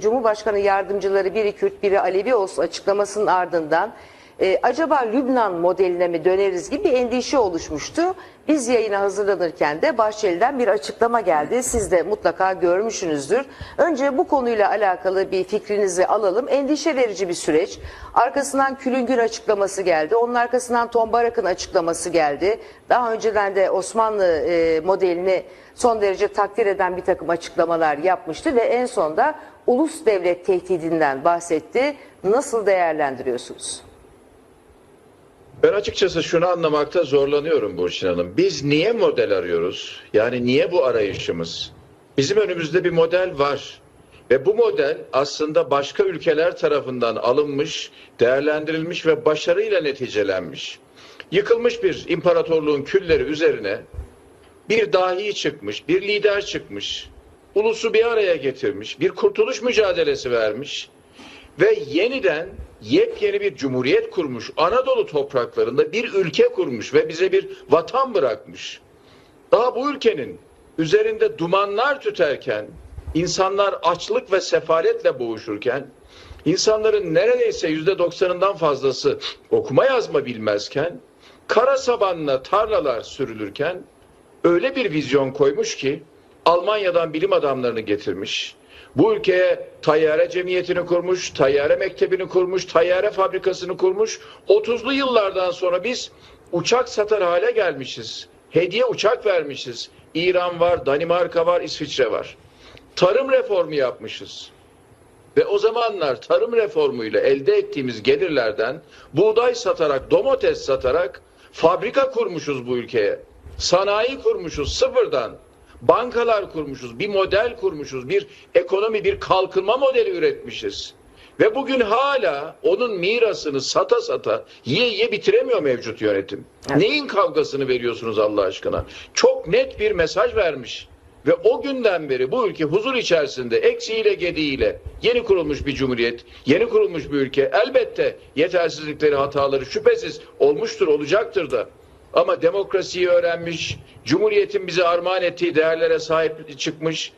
Cumhurbaşkanı yardımcıları biri Kürt biri Alevi olsun açıklamasının ardından e, acaba Lübnan modeline mi döneriz gibi bir endişe oluşmuştu. Biz yayına hazırlanırken de Bahçeli'den bir açıklama geldi. Siz de mutlaka görmüşsünüzdür. Önce bu konuyla alakalı bir fikrinizi alalım. Endişe verici bir süreç. Arkasından Külüngür açıklaması geldi. Onun arkasından Tom Barak'ın açıklaması geldi. Daha önceden de Osmanlı e, modelini son derece takdir eden bir takım açıklamalar yapmıştı ve en sonda ulus devlet tehdidinden bahsetti. Nasıl değerlendiriyorsunuz? Ben açıkçası şunu anlamakta zorlanıyorum Burçin Hanım. Biz niye model arıyoruz? Yani niye bu arayışımız? Bizim önümüzde bir model var. Ve bu model aslında başka ülkeler tarafından alınmış, değerlendirilmiş ve başarıyla neticelenmiş. Yıkılmış bir imparatorluğun külleri üzerine bir dahi çıkmış, bir lider çıkmış, ulusu bir araya getirmiş, bir kurtuluş mücadelesi vermiş ve yeniden yepyeni bir cumhuriyet kurmuş. Anadolu topraklarında bir ülke kurmuş ve bize bir vatan bırakmış. Daha bu ülkenin üzerinde dumanlar tüterken, insanlar açlık ve sefaletle boğuşurken, insanların neredeyse yüzde doksanından fazlası okuma yazma bilmezken, kara sabanla tarlalar sürülürken, öyle bir vizyon koymuş ki, Almanya'dan bilim adamlarını getirmiş, bu ülkeye tayyare cemiyetini kurmuş, tayyare mektebini kurmuş, tayyare fabrikasını kurmuş. 30'lu yıllardan sonra biz uçak satar hale gelmişiz. Hediye uçak vermişiz. İran var, Danimarka var, İsviçre var. Tarım reformu yapmışız. Ve o zamanlar tarım reformuyla elde ettiğimiz gelirlerden buğday satarak, domates satarak fabrika kurmuşuz bu ülkeye. Sanayi kurmuşuz sıfırdan bankalar kurmuşuz, bir model kurmuşuz, bir ekonomi, bir kalkınma modeli üretmişiz. Ve bugün hala onun mirasını sata sata yiye yiye bitiremiyor mevcut yönetim. Evet. Neyin kavgasını veriyorsunuz Allah aşkına? Çok net bir mesaj vermiş. Ve o günden beri bu ülke huzur içerisinde eksiğiyle gediğiyle yeni kurulmuş bir cumhuriyet, yeni kurulmuş bir ülke. Elbette yetersizlikleri, hataları şüphesiz olmuştur, olacaktır da. Ama demokrasiyi öğrenmiş, Cumhuriyetin bize armağan ettiği değerlere sahip çıkmış,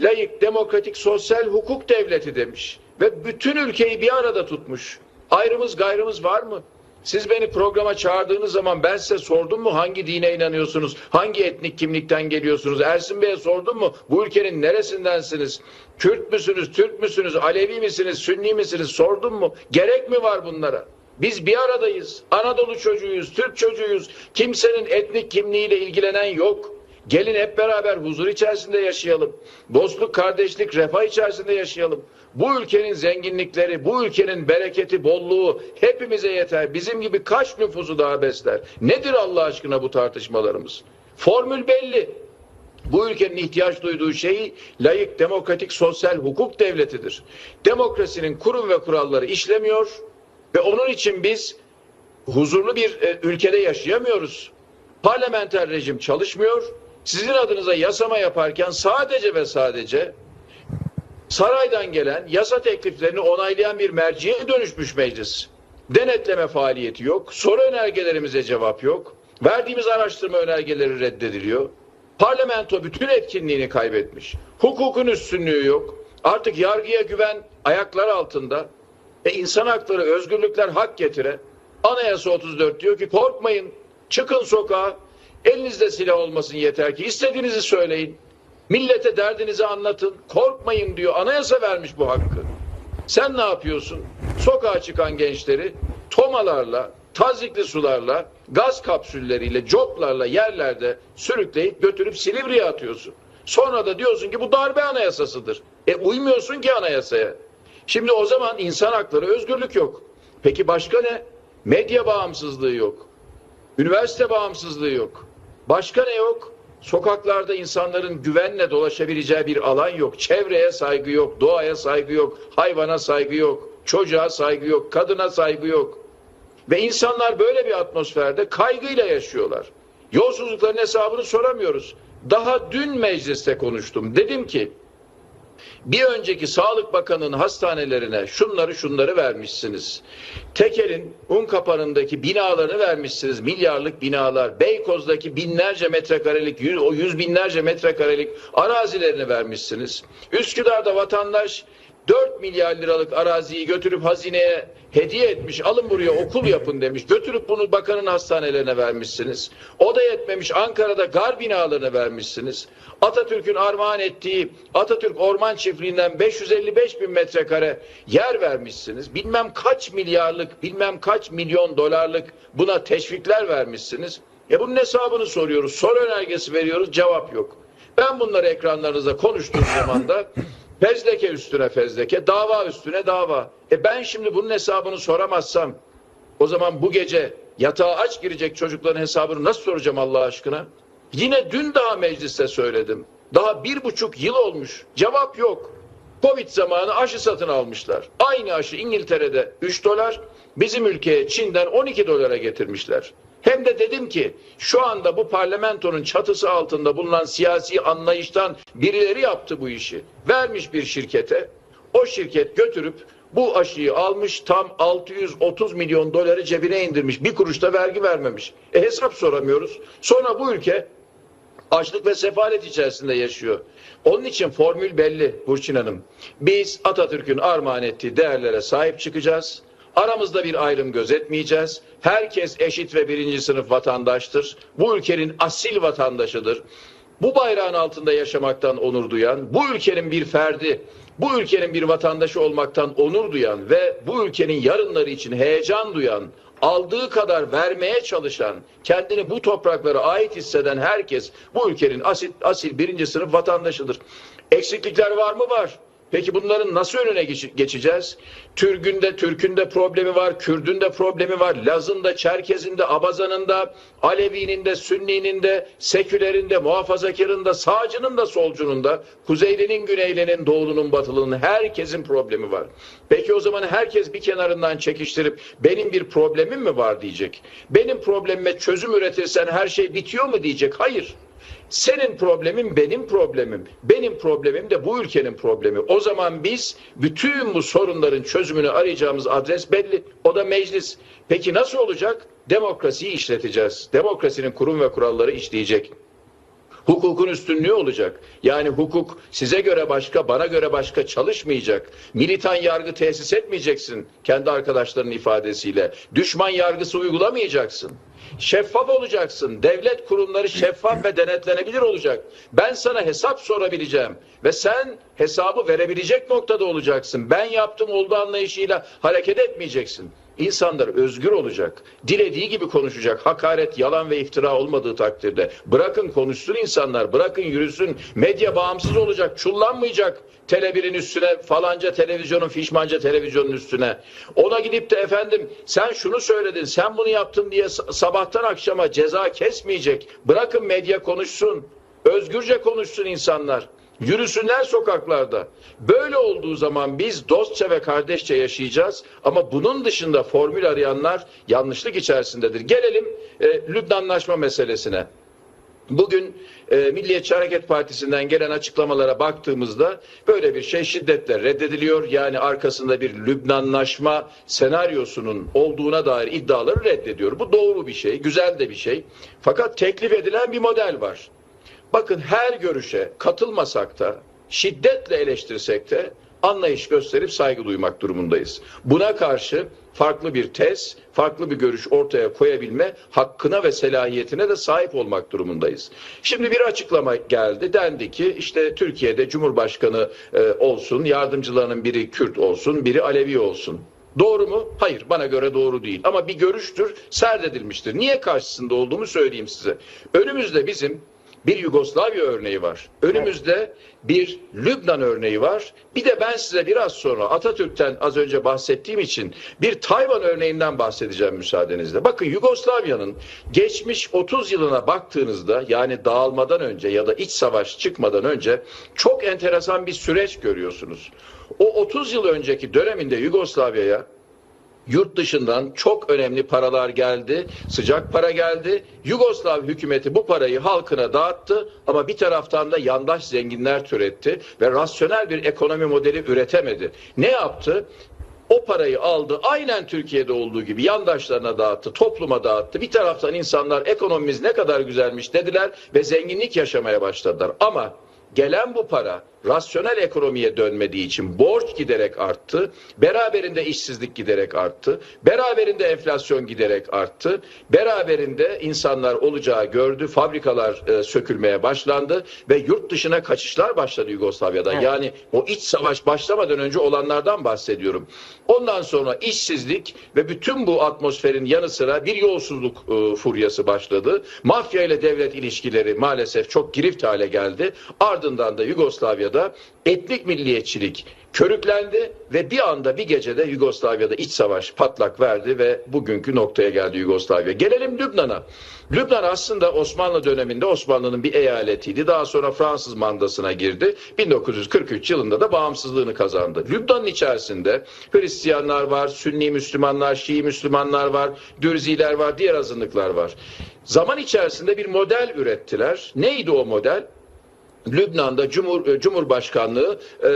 layık, demokratik, sosyal hukuk devleti demiş. Ve bütün ülkeyi bir arada tutmuş. Ayrımız gayrımız var mı? Siz beni programa çağırdığınız zaman ben size sordum mu hangi dine inanıyorsunuz? Hangi etnik kimlikten geliyorsunuz? Ersin Bey'e sordum mu? Bu ülkenin neresindensiniz? Kürt müsünüz, Türk müsünüz, Alevi misiniz, Sünni misiniz? Sordum mu? Gerek mi var bunlara? Biz bir aradayız. Anadolu çocuğuyuz, Türk çocuğuyuz. Kimsenin etnik kimliğiyle ilgilenen yok. Gelin hep beraber huzur içerisinde yaşayalım. Dostluk, kardeşlik, refah içerisinde yaşayalım. Bu ülkenin zenginlikleri, bu ülkenin bereketi, bolluğu hepimize yeter. Bizim gibi kaç nüfusu daha besler? Nedir Allah aşkına bu tartışmalarımız? Formül belli. Bu ülkenin ihtiyaç duyduğu şey layık, demokratik, sosyal hukuk devletidir. Demokrasinin kurum ve kuralları işlemiyor ve onun için biz huzurlu bir e, ülkede yaşayamıyoruz. Parlamenter rejim çalışmıyor. Sizin adınıza yasama yaparken sadece ve sadece saraydan gelen yasa tekliflerini onaylayan bir merciye dönüşmüş meclis. Denetleme faaliyeti yok. Soru önergelerimize cevap yok. Verdiğimiz araştırma önergeleri reddediliyor. Parlamento bütün etkinliğini kaybetmiş. Hukukun üstünlüğü yok. Artık yargıya güven ayaklar altında. E insan hakları, özgürlükler hak getire. Anayasa 34 diyor ki korkmayın. Çıkın sokağa. Elinizde silah olmasın yeter ki. istediğinizi söyleyin. Millete derdinizi anlatın. Korkmayın diyor. Anayasa vermiş bu hakkı. Sen ne yapıyorsun? Sokağa çıkan gençleri tomalarla, tazikli sularla, gaz kapsülleriyle, coplarla yerlerde sürükleyip götürüp Silivri'ye atıyorsun. Sonra da diyorsun ki bu darbe anayasasıdır. E uymuyorsun ki anayasaya. Şimdi o zaman insan hakları, özgürlük yok. Peki başka ne? Medya bağımsızlığı yok. Üniversite bağımsızlığı yok. Başka ne yok? Sokaklarda insanların güvenle dolaşabileceği bir alan yok. Çevreye saygı yok, doğaya saygı yok, hayvana saygı yok, çocuğa saygı yok, kadına saygı yok. Ve insanlar böyle bir atmosferde kaygıyla yaşıyorlar. Yolsuzlukların hesabını soramıyoruz. Daha dün mecliste konuştum. Dedim ki bir önceki Sağlık Bakanı'nın hastanelerine şunları şunları vermişsiniz. Tekel'in Unkapanı'ndaki binalarını vermişsiniz. Milyarlık binalar. Beykoz'daki binlerce metrekarelik, yüz, o yüz binlerce metrekarelik arazilerini vermişsiniz. Üsküdar'da vatandaş 4 milyar liralık araziyi götürüp hazineye hediye etmiş. Alın buraya okul yapın demiş. Götürüp bunu bakanın hastanelerine vermişsiniz. O da yetmemiş. Ankara'da gar binalarını vermişsiniz. Atatürk'ün armağan ettiği Atatürk Orman Çiftliği'nden 555 bin metrekare yer vermişsiniz. Bilmem kaç milyarlık, bilmem kaç milyon dolarlık buna teşvikler vermişsiniz. E bunun hesabını soruyoruz. Soru önergesi veriyoruz. Cevap yok. Ben bunları ekranlarınızda konuştuğum zaman da fezleke üstüne fezleke, dava üstüne dava. E ben şimdi bunun hesabını soramazsam o zaman bu gece yatağa aç girecek çocukların hesabını nasıl soracağım Allah aşkına? Yine dün daha mecliste söyledim. Daha bir buçuk yıl olmuş. Cevap yok. Covid zamanı aşı satın almışlar. Aynı aşı İngiltere'de 3 dolar, bizim ülkeye Çin'den 12 dolara getirmişler. Hem de dedim ki şu anda bu parlamentonun çatısı altında bulunan siyasi anlayıştan birileri yaptı bu işi. Vermiş bir şirkete. O şirket götürüp bu aşıyı almış tam 630 milyon doları cebine indirmiş. Bir kuruş da vergi vermemiş. E hesap soramıyoruz. Sonra bu ülke açlık ve sefalet içerisinde yaşıyor. Onun için formül belli Burçin Hanım. Biz Atatürk'ün armağan ettiği değerlere sahip çıkacağız. Aramızda bir ayrım gözetmeyeceğiz. Herkes eşit ve birinci sınıf vatandaştır. Bu ülkenin asil vatandaşıdır. Bu bayrağın altında yaşamaktan onur duyan, bu ülkenin bir ferdi, bu ülkenin bir vatandaşı olmaktan onur duyan ve bu ülkenin yarınları için heyecan duyan, aldığı kadar vermeye çalışan, kendini bu topraklara ait hisseden herkes bu ülkenin asil, asil birinci sınıf vatandaşıdır. Eksiklikler var mı? Var. Peki bunların nasıl önüne geç- geçeceğiz? Türk'ünde, Türk'ünde problemi var, Kürd'ünde problemi var, Çerkez'inde, Abazan'ında, Alevi'nin de, de, sekülerinde, muhafazakarında, sağcının da, solcunun da, Kuzeylinin, Güneylinin, Doğulunun, Batılının herkesin problemi var. Peki o zaman herkes bir kenarından çekiştirip benim bir problemim mi var diyecek. Benim problemime çözüm üretirsen her şey bitiyor mu diyecek. Hayır. Senin problemin benim problemim. Benim problemim de bu ülkenin problemi. O zaman biz bütün bu sorunların çözümünü arayacağımız adres belli. O da meclis. Peki nasıl olacak? Demokrasiyi işleteceğiz. Demokrasinin kurum ve kuralları işleyecek. Hukukun üstünlüğü olacak. Yani hukuk size göre başka, bana göre başka çalışmayacak. Militan yargı tesis etmeyeceksin kendi arkadaşlarının ifadesiyle. Düşman yargısı uygulamayacaksın. Şeffaf olacaksın. Devlet kurumları şeffaf ve denetlenebilir olacak. Ben sana hesap sorabileceğim ve sen hesabı verebilecek noktada olacaksın. Ben yaptım oldu anlayışıyla hareket etmeyeceksin. İnsanlar özgür olacak. Dilediği gibi konuşacak. Hakaret, yalan ve iftira olmadığı takdirde. Bırakın konuşsun insanlar. Bırakın yürüsün. Medya bağımsız olacak. Çullanmayacak. Tele1'in üstüne falanca televizyonun fişmanca televizyonun üstüne. Ona gidip de efendim sen şunu söyledin sen bunu yaptın diye sa- sabahtan akşama ceza kesmeyecek. Bırakın medya konuşsun. Özgürce konuşsun insanlar. Yürüsünler sokaklarda. Böyle olduğu zaman biz dostça ve kardeşçe yaşayacağız. Ama bunun dışında formül arayanlar yanlışlık içerisindedir. Gelelim e, Lübnanlaşma meselesine. Bugün e, Milliyetçi Hareket Partisi'nden gelen açıklamalara baktığımızda böyle bir şey şiddetle reddediliyor. Yani arkasında bir Lübnanlaşma senaryosunun olduğuna dair iddiaları reddediyor. Bu doğru bir şey, güzel de bir şey. Fakat teklif edilen bir model var. Bakın her görüşe katılmasak da şiddetle eleştirsek de anlayış gösterip saygı duymak durumundayız. Buna karşı farklı bir tez, farklı bir görüş ortaya koyabilme hakkına ve selahiyetine de sahip olmak durumundayız. Şimdi bir açıklama geldi. Dendi ki işte Türkiye'de Cumhurbaşkanı e, olsun, yardımcılarının biri Kürt olsun, biri Alevi olsun. Doğru mu? Hayır bana göre doğru değil. Ama bir görüştür, serdedilmiştir. Niye karşısında olduğumu söyleyeyim size. Önümüzde bizim bir Yugoslavya örneği var. Önümüzde bir Lübnan örneği var. Bir de ben size biraz sonra Atatürk'ten az önce bahsettiğim için bir Tayvan örneğinden bahsedeceğim müsaadenizle. Bakın Yugoslavya'nın geçmiş 30 yılına baktığınızda yani dağılmadan önce ya da iç savaş çıkmadan önce çok enteresan bir süreç görüyorsunuz. O 30 yıl önceki döneminde Yugoslavya'ya yurt dışından çok önemli paralar geldi, sıcak para geldi. Yugoslav hükümeti bu parayı halkına dağıttı ama bir taraftan da yandaş zenginler türetti ve rasyonel bir ekonomi modeli üretemedi. Ne yaptı? O parayı aldı aynen Türkiye'de olduğu gibi yandaşlarına dağıttı, topluma dağıttı. Bir taraftan insanlar ekonomimiz ne kadar güzelmiş dediler ve zenginlik yaşamaya başladılar. Ama gelen bu para rasyonel ekonomiye dönmediği için borç giderek arttı. Beraberinde işsizlik giderek arttı. Beraberinde enflasyon giderek arttı. Beraberinde insanlar olacağı gördü. Fabrikalar e, sökülmeye başlandı ve yurt dışına kaçışlar başladı Yugoslavya'da. Evet. Yani o iç savaş başlamadan önce olanlardan bahsediyorum. Ondan sonra işsizlik ve bütün bu atmosferin yanı sıra bir yolsuzluk e, furyası başladı. Mafya ile devlet ilişkileri maalesef çok girift hale geldi. Ardından da Yugoslavya'da etnik milliyetçilik körüklendi ve bir anda bir gecede Yugoslavya'da iç savaş patlak verdi ve bugünkü noktaya geldi Yugoslavya. Gelelim Lübnan'a. Lübnan aslında Osmanlı döneminde Osmanlı'nın bir eyaletiydi. Daha sonra Fransız mandasına girdi. 1943 yılında da bağımsızlığını kazandı. Lübnan'ın içerisinde Hristiyanlar var, Sünni Müslümanlar, Şii Müslümanlar var, Dürziler var, diğer azınlıklar var. Zaman içerisinde bir model ürettiler. Neydi o model? Lübnan'da Cumhur, e, Cumhurbaşkanlığı e,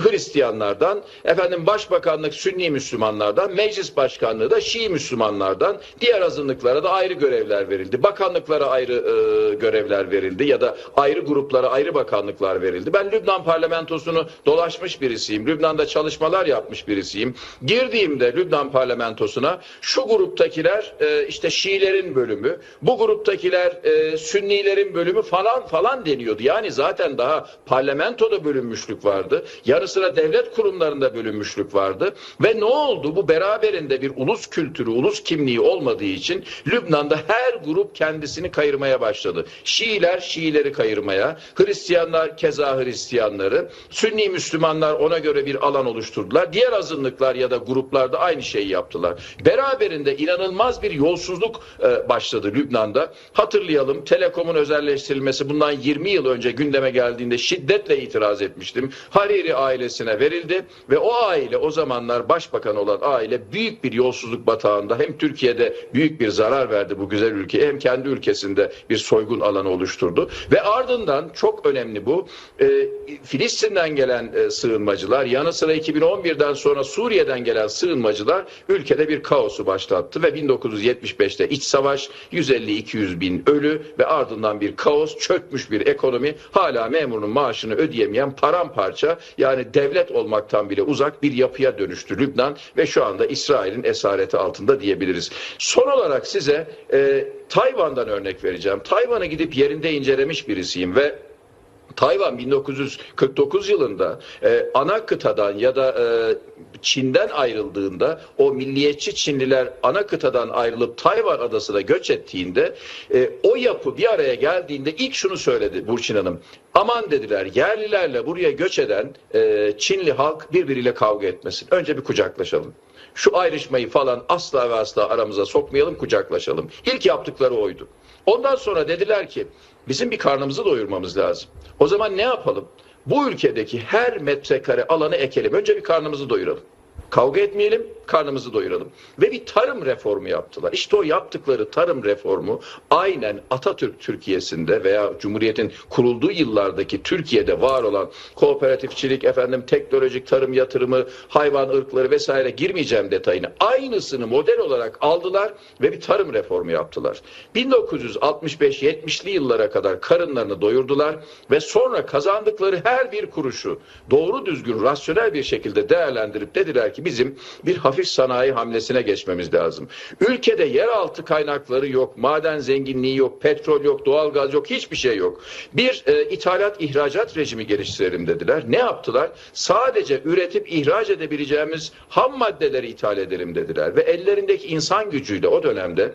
Hristiyanlardan, efendim Başbakanlık Sünni Müslümanlardan, Meclis Başkanlığı da Şii Müslümanlardan, diğer azınlıklara da ayrı görevler verildi. Bakanlıklara ayrı e, görevler verildi ya da ayrı gruplara ayrı bakanlıklar verildi. Ben Lübnan parlamentosunu dolaşmış birisiyim. Lübnan'da çalışmalar yapmış birisiyim. Girdiğimde Lübnan parlamentosuna şu gruptakiler e, işte Şiilerin bölümü, bu gruptakiler e, Sünnilerin bölümü falan falan deniyordu. Yani zaten daha parlamentoda bölünmüşlük vardı. Yarı sıra devlet kurumlarında bölünmüşlük vardı. Ve ne oldu? Bu beraberinde bir ulus kültürü, ulus kimliği olmadığı için Lübnan'da her grup kendisini kayırmaya başladı. Şiiler Şiileri kayırmaya, Hristiyanlar keza Hristiyanları, Sünni Müslümanlar ona göre bir alan oluşturdular. Diğer azınlıklar ya da gruplar da aynı şeyi yaptılar. Beraberinde inanılmaz bir yolsuzluk e, başladı Lübnan'da. Hatırlayalım Telekom'un özelleştirilmesi bundan 20 yıl önce gündeme geldiğinde şiddetle itiraz etmiştim. Hariri ailesine verildi ve o aile o zamanlar başbakan olan aile büyük bir yolsuzluk batağında hem Türkiye'de büyük bir zarar verdi bu güzel ülkeye hem kendi ülkesinde bir soygun alanı oluşturdu. Ve ardından çok önemli bu e, Filistin'den gelen e, sığınmacılar yanı sıra 2011'den sonra Suriye'den gelen sığınmacılar ülkede bir kaosu başlattı ve 1975'te iç savaş 150-200 bin ölü ve ardından bir kaos çökmüş bir ekonomi hala memurun maaşını ödeyemeyen paramparça yani devlet olmaktan bile uzak bir yapıya dönüştü Lübnan ve şu anda İsrail'in esareti altında diyebiliriz. Son olarak size e, Tayvan'dan örnek vereceğim. Tayvan'ı gidip yerinde incelemiş birisiyim ve Tayvan 1949 yılında e, ana kıtadan ya da e, Çin'den ayrıldığında o milliyetçi Çinliler ana kıtadan ayrılıp Tayvan adasına göç ettiğinde e, o yapı bir araya geldiğinde ilk şunu söyledi Burçin Hanım. Aman dediler yerlilerle buraya göç eden e, Çinli halk birbiriyle kavga etmesin. Önce bir kucaklaşalım. Şu ayrışmayı falan asla ve asla aramıza sokmayalım kucaklaşalım. İlk yaptıkları oydu. Ondan sonra dediler ki bizim bir karnımızı doyurmamız lazım. O zaman ne yapalım? Bu ülkedeki her metrekare alanı ekelim. Önce bir karnımızı doyuralım. Kavga etmeyelim, karnımızı doyuralım. Ve bir tarım reformu yaptılar. İşte o yaptıkları tarım reformu aynen Atatürk Türkiye'sinde veya Cumhuriyet'in kurulduğu yıllardaki Türkiye'de var olan kooperatifçilik, efendim teknolojik tarım yatırımı, hayvan ırkları vesaire girmeyeceğim detayına. Aynısını model olarak aldılar ve bir tarım reformu yaptılar. 1965-70'li yıllara kadar karınlarını doyurdular ve sonra kazandıkları her bir kuruşu doğru düzgün rasyonel bir şekilde değerlendirip dediler ki bizim bir hafif sanayi hamlesine geçmemiz lazım. Ülkede yeraltı kaynakları yok, maden zenginliği yok, petrol yok, doğalgaz yok, hiçbir şey yok. Bir e, ithalat ihracat rejimi geliştirelim dediler. Ne yaptılar? Sadece üretip ihraç edebileceğimiz ham maddeleri ithal edelim dediler ve ellerindeki insan gücüyle o dönemde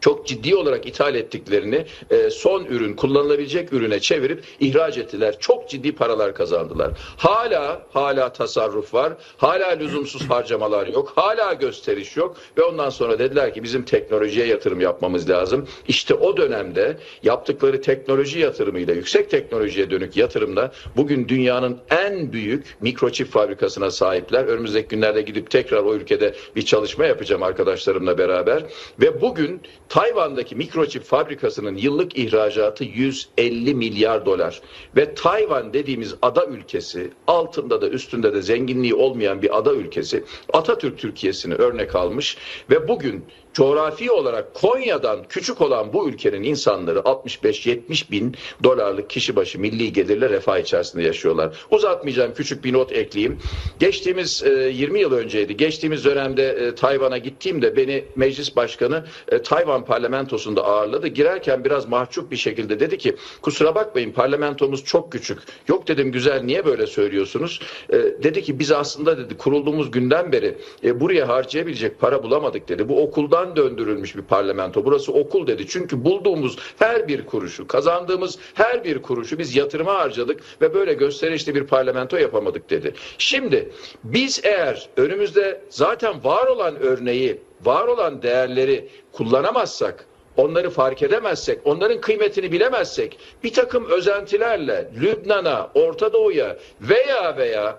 çok ciddi olarak ithal ettiklerini e, son ürün kullanılabilecek ürüne çevirip ihraç ettiler. Çok ciddi paralar kazandılar. Hala hala tasarruf var. Hala lüzumsuz harcamalar yok. Hala gösteriş yok ve ondan sonra dediler ki bizim teknolojiye yatırım yapmamız lazım. İşte o dönemde yaptıkları teknoloji yatırımıyla yüksek teknolojiye dönük yatırımla bugün dünyanın en büyük mikroçip fabrikasına sahipler. Önümüzdeki günlerde gidip tekrar o ülkede bir çalışma yapacağım arkadaşlarımla beraber ve bugün Tayvan'daki mikroçip fabrikasının yıllık ihracatı 150 milyar dolar. Ve Tayvan dediğimiz ada ülkesi, altında da üstünde de zenginliği olmayan bir ada ülkesi, Atatürk Türkiye'sini örnek almış ve bugün coğrafi olarak Konya'dan küçük olan bu ülkenin insanları 65-70 bin dolarlık kişi başı milli gelirle refah içerisinde yaşıyorlar. Uzatmayacağım küçük bir not ekleyeyim. Geçtiğimiz e, 20 yıl önceydi. Geçtiğimiz dönemde e, Tayvan'a gittiğimde beni meclis başkanı e, Tayvan parlamentosunda ağırladı. Girerken biraz mahcup bir şekilde dedi ki kusura bakmayın parlamentomuz çok küçük. Yok dedim güzel niye böyle söylüyorsunuz? E, dedi ki biz aslında dedi kurulduğumuz günden beri e, buraya harcayabilecek para bulamadık dedi. Bu okuldan döndürülmüş bir parlamento. Burası okul dedi. Çünkü bulduğumuz her bir kuruşu, kazandığımız her bir kuruşu biz yatırıma harcadık ve böyle gösterişli bir parlamento yapamadık dedi. Şimdi biz eğer önümüzde zaten var olan örneği, var olan değerleri kullanamazsak onları fark edemezsek, onların kıymetini bilemezsek bir takım özentilerle Lübnan'a, Orta Doğu'ya veya veya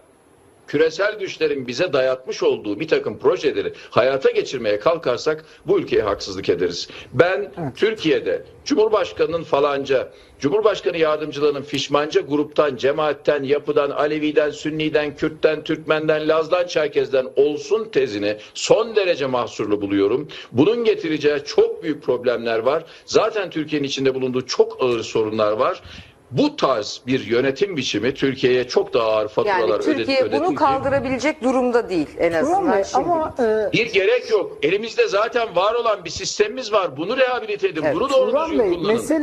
küresel güçlerin bize dayatmış olduğu bir takım projeleri hayata geçirmeye kalkarsak bu ülkeye haksızlık ederiz. Ben Türkiye'de Cumhurbaşkanının falanca, Cumhurbaşkanı yardımcılarının fişmanca gruptan, cemaatten, yapıdan, Alevi'den, Sünni'den, Kürt'ten, Türkmen'den, Laz'dan, Çerkez'den olsun tezini son derece mahsurlu buluyorum. Bunun getireceği çok büyük problemler var. Zaten Türkiye'nin içinde bulunduğu çok ağır sorunlar var. Bu tarz bir yönetim biçimi Türkiye'ye çok daha ağır faturalar Yani ödedi- Türkiye bunu ödetildi. kaldırabilecek durumda değil en azından şimdi. ama e, Bir gerek yok. Elimizde zaten var olan bir sistemimiz var. Bunu rehabilite edin. Evet. Bunu doğru Turan Bey kullanın. mesele